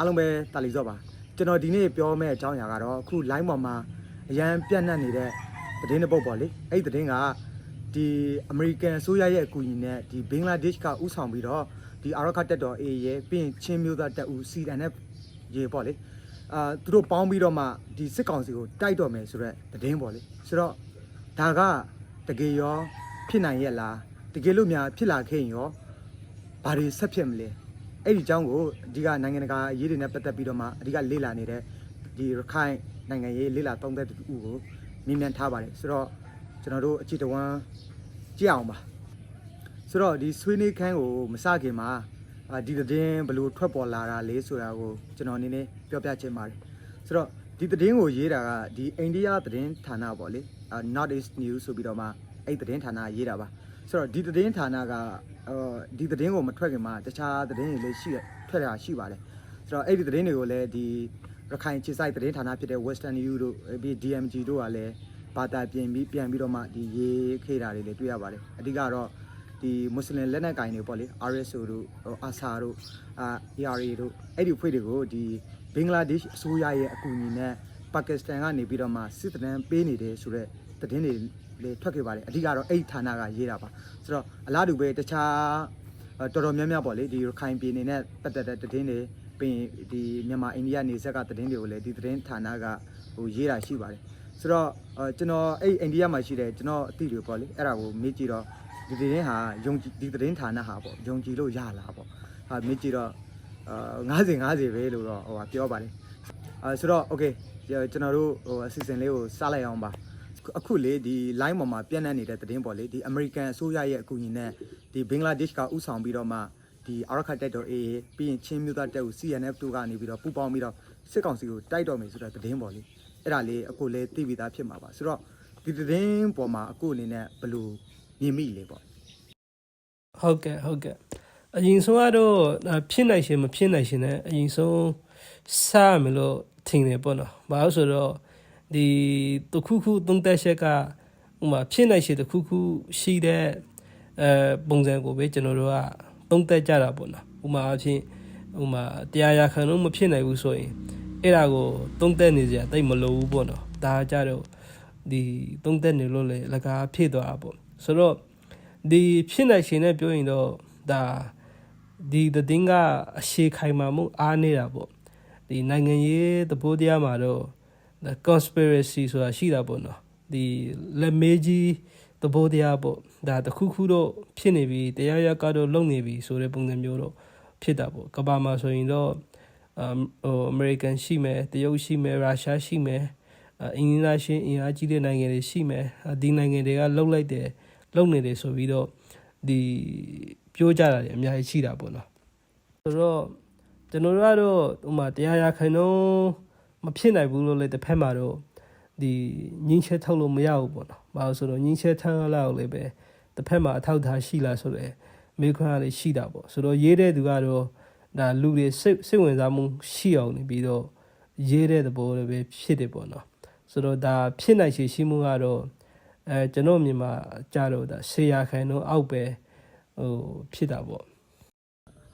အားလုံးပဲတာလီစော့ပါကျွန်တော်ဒီနေ့ပြောမယ့်အကြောင်းအရာကတော့အခု line ပေါ်မှာအရန်ပြန့်နှံ့နေတဲ့သတင်းတစ်ပုဒ်ပေါ့လေအဲ့ဒီသတင်းကဒီ American အစိုးရရဲ့အကူအညီနဲ့ဒီဘင်္ဂလားဒေ့ရှ်ကဥဆောင်ပြီးတော့ဒီအာရခတက်တော် A ရဲ့ပြီးရင်ချင်းမျိုးသားတပ်ဦး CNF ရေပေါ့လေအာသူတို့ပေါင်းပြီးတော့မှဒီစစ်ကောင်စီကိုတိုက်တော့မယ်ဆိုတော့သတင်းပေါ့လေဆိုတော့ဒါကတကယ်ရောဖြစ်နိုင်ရဲ့လားတကယ်လို့များဖြစ်လာခဲ့ရင်ရောဘာတွေဆက်ဖြစ်မလဲ အဲ့ဒီအကြောင်းကိုအဓိကနိုင်ငံတကာအရေးတွေနဲ့ပတ်သက်ပြီးတော့မှအဓိကလေ့လာနေတဲ့ဒီရခိုင်နိုင်ငံရေးလေ့လာသုံးသပ်သူကိုမြင်မြန်ထားပါတယ်ဆိုတော့ကျွန်တော်တို့အကြည့်တဝမ်းကြည့်အောင်ပါဆိုတော့ဒီဆွေးနွေးခန်းကိုမစခင်မှာအာဒီသတင်းဘယ်လိုထွက်ပေါ်လာတာလဲဆိုတာကိုကျွန်တော်အနေနဲ့ပြောပြချင်ပါတယ်ဆိုတော့ဒီသတင်းကိုရေးတာကဒီအိန္ဒိယသတင်းဌာနပေါ့လေအာ North East News ဆိုပြီးတော့မှအဲ့သတင်းဌာနရေးတာပါ ဆိုတော့ဒီသတင်းဌာနကအော်ဒီသတင်းကိုမထွက်ခင်မှာတခြားသတင်းတွေလည်းရှိရထွက်တာရှိပါတယ်ဆိုတော့အဲ့ဒီသတင်းတွေကိုလည်းဒီရခိုင်ခြေစိုက်သတင်းဌာနဖြစ်တဲ့ Western News တို့ပြီး DMG တို့ကလည်းဘာသာပြင်ပြီးပြန်ပြီးတော့မှဒီရေးခေတာတွေလည်းတွေ့ရပါတယ်အဓိကတော့ဒီမွတ်စလင်လက်နက်ကင်တွေပေါ့လေ RSO တို့အာဆာတို့အာ ARA တို့အဲ့ဒီအဖွဲ့တွေကိုဒီဘင်္ဂလားဒေ့ရှ်အစိုးရရဲ့အကူအညီနဲ့ပါကစ္စတန်ကနေပြီးတော့မှစစ်တမ်းပေးနေတယ်ဆိုတော့သတင်းတွေ လည်းထွက်ခဲ့ပါတယ်အဓိကတော့အဲ့ဒီဌာနကရေးတာပါဆိုတော့အလားတူပဲတခြားအဲတော်တော်များများပေါ့လေဒီရခိုင်ပြည်နယ်နဲ့ပတ်သက်တဲ့သတင်းတွေပြီးရင်ဒီမြန်မာအိန္ဒိယနေဆက်ကသတင်းတွေကိုလည်းဒီသတင်းဌာနကဟိုရေးတာရှိပါတယ်ဆိုတော့အဲကျွန်တော်အဲ့အိန္ဒိယမှာရှိတဲ့ကျွန်တော်အသိတွေပေါ့လေအဲ့ဒါကိုမေးကြည့်တော့ဒီသတင်းဟာယုံကြည်ဒီသတင်းဌာနဟာပေါ့ယုံကြည်လို့ရလားပေါ့ဟာမေးကြည့်တော့အာ90 90ပဲလို့တော့ဟိုဟာပြောပါတယ်အဲဆိုတော့ okay ကျွန်တော်တို့ဟိုအစီအစဉ်လေးကိုစလိုက်အောင်ပါ အခုလေဒီ line ပေါ်မှာပြန့်နှံ့နေတဲ့သတင်းပေါ့လေဒီ American အစိုးရရဲ့အကူအညီနဲ့ဒီဘင်္ဂလားဒေ့ရှ်ကဥဆောင်ပြီးတော့မှဒီအာရခတ်တက်တော် AA ပြီးရင်ချင်းမျိုးသားတက်ဦး CNF တို့ကနေပြီးတော့ပူးပေါင်းပြီးတော့စစ်ကောင်စီကိုတိုက်တော်မယ်ဆိုတဲ့သတင်းပေါ့လေအဲ့ဒါလေးအခုလေသိပြီးသားဖြစ်မှာပါဆိုတော့ဒီသတင်းပေါ်မှာအခုအနေနဲ့ဘယ်လိုမြင်မိလဲပေါ့ဟုတ်ကဲ့ဟုတ်ကဲ့အရင်ဆုံးကတော့ဒါဖြစ်နိုင်ရှင်မဖြစ်နိုင်ရှင်နဲ့အရင်ဆုံးစရမယ်လို့ထင်တယ်ပေါ့နော်။ဘာလို့ဆိုတော့ ဒီတခုခုသုံးသက်ချက်ကဥမာဖြစ်နိုင်ရှင်တခုခုရှိတဲ့အဲပုံစံကိုပဲကျွန်တော်တို့ကသုံးသက်ကြတာပေါ့နော်။ဥမာအဖြစ်ဥမာတရားရခံလို့မဖြစ်နိုင်ဘူးဆိုရင်အဲ့ဒါကိုသုံးသက်နေစရာတိတ်မလိုဘူးပေါ့နော်။ဒါကြတော့ဒီသုံးသက်နေလို့လေလကားဖြစ်သွားတာပေါ့။ဆိုတော့ဒီဖြစ်နိုင်ရှင်နဲ့ပြောရင်တော့ဒါဒီသတင်းကအရှေခိုင်မာမှုအားနေတာပေါ့ဒီနိုင်ငံရေးသဘောတရားမှာတော့ဒါ conspiracy ဆိုတာရှိတာပေါ့နော်ဒီလက်မေးကြီးသဘောတရားပေါ့ဒါတခုခုတော့ဖြစ်နေပြီတရားရကတော့လုံနေပြီဆိုတဲ့ပုံစံမျိုးတော့ဖြစ်တာပေါ့ကမ္ဘာမှာဆိုရင်တော့အမ်ဟိုအမေရိကန်ရှိမယ်တရုတ်ရှိမယ်ရုရှားရှိမယ်အအင်္ဂလိပ်ရှင်အင်အားကြီးတဲ့နိုင်ငံတွေရှိမယ်အဒီနိုင်ငံတွေကလှုပ်လိုက်တယ်လုံနေတယ်ဆိုပြီးတော့ဒီပြောကြတာတွေအများကြီးရှိတာပေါ့နော်ဆိုတော့ကျွန်တော်တို့ကတော့ဟိုမှာတရားရခိုင်တော့ မဖြစ်နိုင်ဘူးလို့လည်းတစ်ဖက်မှာတော့ဒီညင်းချက်ထုတ်လို့မရဘူးပေါ့နော်။ဘာလို့ဆိုတော့ညင်းချက်ထမ်းရလောက်လည်းပဲတစ်ဖက်မှာအထောက်ထားရှိလားဆိုတော့မေခွန်းကလည်းရှိတာပေါ့။ဆိုတော့ရေးတဲ့သူကတော့ဒါလူတွေစိတ်စိတ်ဝင်စားမှုရှိအောင်နေပြီးတော့ရေးတဲ့သဘောလည်းပဲဖြစ်တယ်ပေါ့နော်။ဆိုတော့ဒါဖြစ်နိုင်ရှိရှိမှုကတော့အဲကျွန်တော်မြင်မှာကြတော့ဒါဆေးရခိုင်တော့အောက်ပဲဟိုဖြစ်တာပေါ့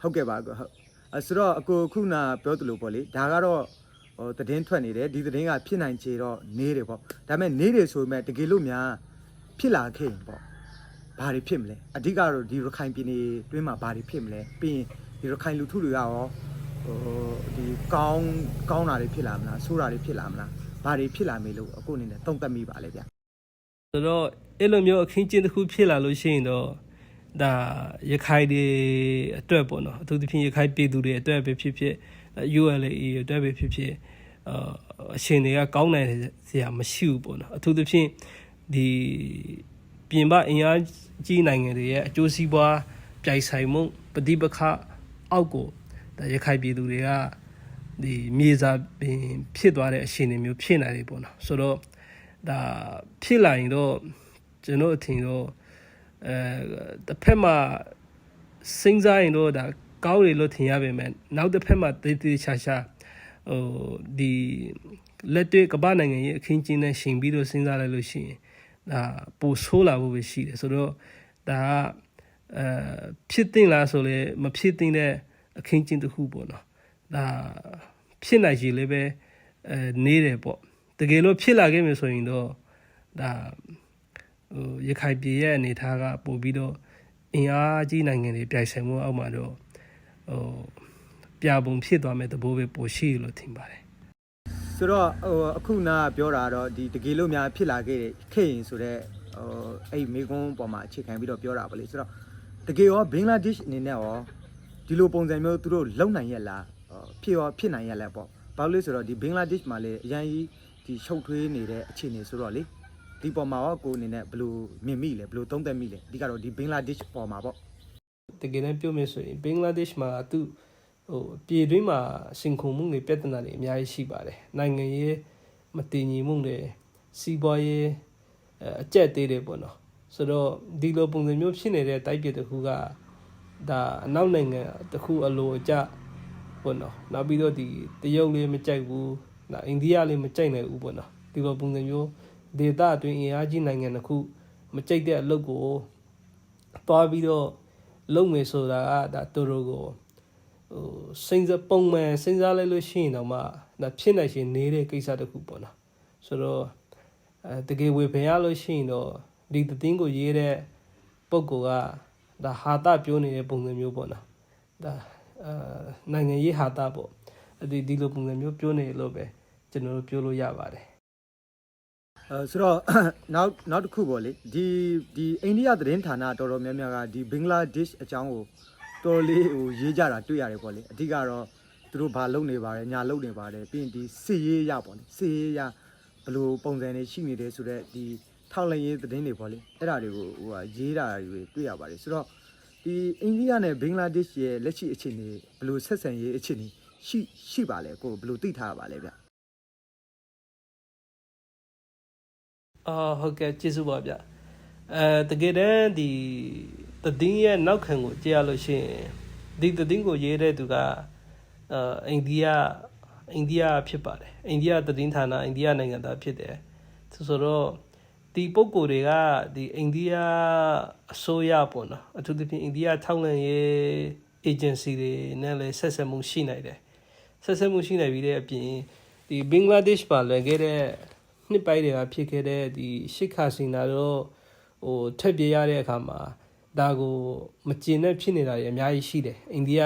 ဟုတ်ကဲ့ပါအကိုဟုတ်အဲဆိုတော့အကိုခုနပြောသလိုပေါ့လေဒါကတော့ ဟိုသတင်းထွက်နေတယ်ဒီသတင်းကဖြစ်နိုင်ချေတော့နေတယ်ပေါ့ဒါပေမဲ့နေတယ်ဆိုပေမဲ့တကယ်လို့များဖြစ်လာခဲ့ရင်ပေါ့ဘာတွေဖြစ်မလဲအဓိကတော့ဒီရခိုင်ပြည်နယ်တွင်းမှာဘာတွေဖြစ်မလဲပြီးရင်ဒီရခိုင်လူထုတွေကရောဟိုဒီကောင်းကောင်းတာတွေဖြစ်လာမလားဆိုးတာတွေဖြစ်လာမလားဘာတွေဖြစ်လာမေလို့အခုအနေနဲ့တုံ့တက်မိပါလေဗျဆိုတော့အဲ့လိုမျိုးအခင်းကျင်းတစ်ခုဖြစ်လာလို့ရှိရင်တော့ဒါရခိုင်တွေအတွက်ပေါ့နော်အထူးသဖြင့်ရခိုင်ပြည်သူတွေအတွက်ပဲဖြစ်ဖြစ် ULA အတွက်ပဲဖြစ်ဖြစ်အအရှင်တွေကကောင်းနိုင်စရာမရှိဘူးပေါ့နော်အထူးသဖြင့်ဒီပြင်ပအင်အားကြီးနိုင်ငံတွေရဲ့အကျိုးစီးပွားပြိုင်ဆိုင်မှုပဋိပက္ခအောက်ကိုဒါရခိုင်ပြည်သူတွေကဒီမြေစာပင်ဖြစ်သွားတဲ့အရှင်တွေမျိုးဖြစ်နိုင်တယ်ပေါ့နော်ဆိုတော့ဒါဖြစ်လာရင်တော့ကျွန်တော်အထင်တော့အဲတစ်ဖက်မှာစဉ်းစားရင်တော့ဒါ ကောင်းတယ်လို့ထင်ရပေမဲ့နောက်တစ်ဖက်မှာတေးသေးချာချာဟိုဒီလက်တွေ့ကမ္ဘာနိုင်ငံရဲ့အခင်းကျင်းနဲ့ရှင်ပြီးတော့စဉ်းစားလိုက်လို့ရှိရင်ဒါပိုဆိုးလာဖို့ပဲရှိတယ်ဆိုတော့ဒါကအဲဖြစ်တင်လားဆိုလေမဖြစ်တင်တဲ့အခင်းကျင်းတစ်ခုပေါ့နော်ဒါဖြစ်နိုင်ရှိလည်းပဲအဲနေတယ်ပေါ့တကယ်လို့ဖြစ်လာခဲ့မယ်ဆိုရင်တော့ဒါဟိုရခိုင်ပြည်ရဲ့အနေအထားကပို့ပြီးတော့အင်အားကြီးနိုင်ငံတွေပြိုင်ဆိုင်မှုအောက်မှာတော့ ဟိုပြပုံဖြစ်သွားမဲ့သဘောပဲပိုရှိတယ်လို့ထင်ပါတယ်ဆိုတော့ဟိုအခုနာကပြောတာကတော့ဒီတကယ်လို့များဖြစ်လာခဲ့တဲ့ခဲ့ရင်ဆိုတော့ဟိုအဲ့မေကွန်းပေါ်မှာအခြေခံပြီးတော့ပြောတာပါလေဆိုတော့တကယ်ရောဘင်္ဂလားဒေ့ရှ်အနေနဲ့ရောဒီလိုပုံစံမျိုးသူတို့လုံနိုင်ရဲ့လားဟိုဖြစ်ရောဖြစ်နိုင်ရဲ့လားပေါ့ဘာလို့လဲဆိုတော့ဒီဘင်္ဂလားဒေ့ရှ်မှာလေအရင်ကြီးဒီရှုပ်ထွေးနေတဲ့အခြေအနေဆိုတော့လေဒီပေါ်မှာရောကိုယ်အနေနဲ့ဘယ်လိုမြင်မိလဲဘယ်လိုသုံးသပ်မိလဲအဓိကတော့ဒီဘင်္ဂလားဒေ့ရှ်ပေါ်မှာပေါ့ တကယ်တမ်းပြောမယ်ဆိုရင်ဘင်္ဂလားဒေ့ရှ်မှာသူဟိုပြည်တွင်းမှာစင်ခုံမှုတွေပြဿနာတွေအများကြီးရှိပါတယ်နိုင်ငံရေးမတည်ငြိမ်မှုတွေစီးပွားရေးအဲအကျက်သေးတယ်ပေါ့နော်ဆိုတော့ဒီလိုပုံစံမျိုးဖြစ်နေတဲ့တိုက်ပြည်တစ်ခုကဒါအနောက်နိုင်ငံတစ်ခုအလိုအကျပေါ့နော်နောက်ပြီးတော့ဒီတရုတ်လေးမကြိုက်ဘူးနောက်အိန္ဒိယလေးမကြိုက်နိုင်ဘူးပေါ့နော်ဒီလိုပုံစံမျိုးဒေသအတွင်းအင်အားကြီးနိုင်ငံတစ်ခုမကြိုက်တဲ့အလုပ်ကိုသွားပြီးတော့ လုံမယ်ဆိုတာကဒါသူတို့ကိုဟိုစိမ့်စပုံမှန်စဉ်းစားလိုက်လို့ရှိရင်တော့မှဒါဖြစ်နိုင်ရှင်နေတဲ့ကိစ္စတစ်ခုပေါ့နော်ဆိုတော့အဲတကယ်ဝေဖန်ရလို့ရှိရင်တော့ဒီသတင်းကိုရေးတဲ့ပုံကဒါဟာတာပြောနေတဲ့ပုံစံမျိုးပေါ့နော်ဒါအာနိုင်ငံရေးဟာတာပေါ့ဒီဒီလိုပုံစံမျိုးပြောနေလို့ပဲကျွန်တော်တို့ပြောလို့ရပါတယ်အဲ ဆိုတော့နောက်နောက်တစ်ခုပေါ့လေဒီဒီအိန္ဒိယသတင်းဌာနတော်တော်များများကဒီဘင်္ဂလားဒေ့ရှ်အကြောင်းကိုတော်တော်လေးဟိုရေးကြတာတွေ့ရတယ်ပေါ့လေအဓိကတော့သူတို့ဘာလုပ်နေပါတယ်ညာလုပ်နေပါတယ်ပြီးရင်ဒီစစ်ရေးရပေါ့လေစစ်ရေးရဘယ်လိုပုံစံတွေရှိနေတယ်ဆိုတော့ဒီထောက်လျရေးသတင်းတွေပေါ့လေအဲ့ဒါတွေကိုဟိုဟာရေးတာတွေတွေ့ရပါတယ်ဆိုတော့ဒီအိန္ဒိယနဲ့ဘင်္ဂလားဒေ့ရှ်ရဲ့လက်ရှိအခြေအနေဘယ်လိုဆက်ဆံရေးအခြေအနေရှိရှိပါလဲကိုဘယ်လိုသိထားရပါလဲဗျ အာဟုတ်ကဲ့ကျေးဇူးပါဗျအဲတကယ်တမ်းဒီသတင်းရဲ့နောက်ခံကိုကြည့်ရလို့ရှိရင်ဒီသတင်းကိုရေးတဲ့သူကအာအိန္ဒိယအိန္ဒိယဖြစ်ပါတယ်အိန္ဒိယသတင်းဌာနအိန္ဒိယနိုင်ငံသားဖြစ်တယ်ဆိုဆိုတော့ဒီပုံကိုယ်တွေကဒီအိန္ဒိယအစိုးရပေါ့နော်အထူးသဖြင့်အိန္ဒိယထောက်လှမ်းရေး agency တွေနဲ့လည်းဆက်ဆက်မှုရှိနိုင်တယ်ဆက်ဆက်မှုရှိနိုင်ပြီးတဲ့အပြင်ဒီဘင်္ဂလားဒေ့ရှ်ပါလွယ်ခဲ့တဲ့ နှစ်ပိုင်းတွေကဖြစ်ခဲ့တဲ့ဒီရှစ်ခါစင်တာတော့ဟိုထက်ပြေးရတဲ့အခါမှာဒါကိုမကျင်တဲ့ဖြစ်နေတာတွေအများကြီးရှိတယ်အိန္ဒိယ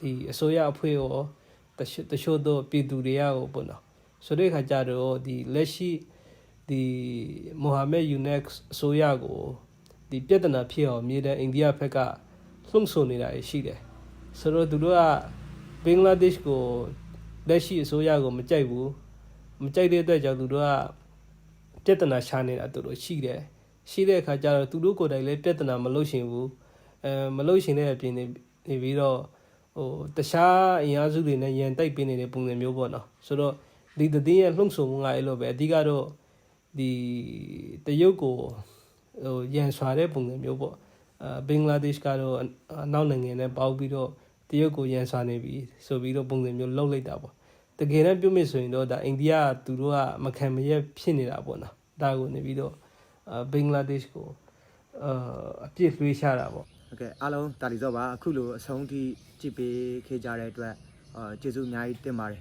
ဒီအစိုးရအဖွဲ့ရောတချို့တချို့တော့ပြည်သူတွေကဟိုပေါ့နော်ဆိုတဲ့အခါကျတော့ဒီလက်ရှိဒီမိုဟာမက်ယူနက်အစိုးရကိုဒီပြဿနာဖြစ်အောင်မြေတဲ့အိန္ဒိယဘက်ကလှုံ့ဆော်နေတာတွေရှိတယ်ဆိုတော့သူတို့ကဘင်္ဂလားဒေ့ရှ်ကိုလက်ရှိအစိုးရကိုမကြိုက်ဘူး မကြိုက်တဲ့အတွက်ကြောင့်သူတို့ကပြဿနာရှာနေတာသူတို့ရှိတယ်ရှိတဲ့အခါကျတော့သူတို့ကိုယ်တိုင်လည်းပြဿနာမလုပ်ရှင်ဘူးအဲမလုပ်ရှင်တဲ့အပြင်နေနေပြီးတော့ဟိုတခြားအင်အားစုတွေနဲ့ရန်တိုက်ပေးနေတဲ့ပုံစံမျိုးပေါ့နော်ဆိုတော့ဒီသတင်းရဲ့လှုံ့ဆော်မှုကအဲ့လိုပဲအဓိကတော့ဒီတရုတ်ကိုဟိုရန်ဆွာတဲ့ပုံစံမျိုးပေါ့အာဘင်္ဂလားဒေ့ရှ်ကတော့အနောက်နိုင်ငံနဲ့ပေါင်းပြီးတော့တရုတ်ကိုရန်ဆွာနေပြီဆိုပြီးတော့ပုံစံမျိုးလှုပ်လိုက်တာပေါ့ တကယ်တမ်းပြုတ်မြစ်ဆိုရင်တော့ဒါအိန္ဒိယကသူတို့ကမခံမရဖြစ်နေတာပေါ့နော်ဒါကိုနေပြီးတော့ဘင်္ဂလားဒေ့ရှ်ကိုအပြစ်လွှေးချတာပေါ့ဟုတ်ကဲ့အားလုံးတာလီစော့ပါအခုလိုအဆုံးထိကြည့်ပေးခဲ့ကြတဲ့အတွက်ကျေးဇူးအများကြီးတင်ပါတယ်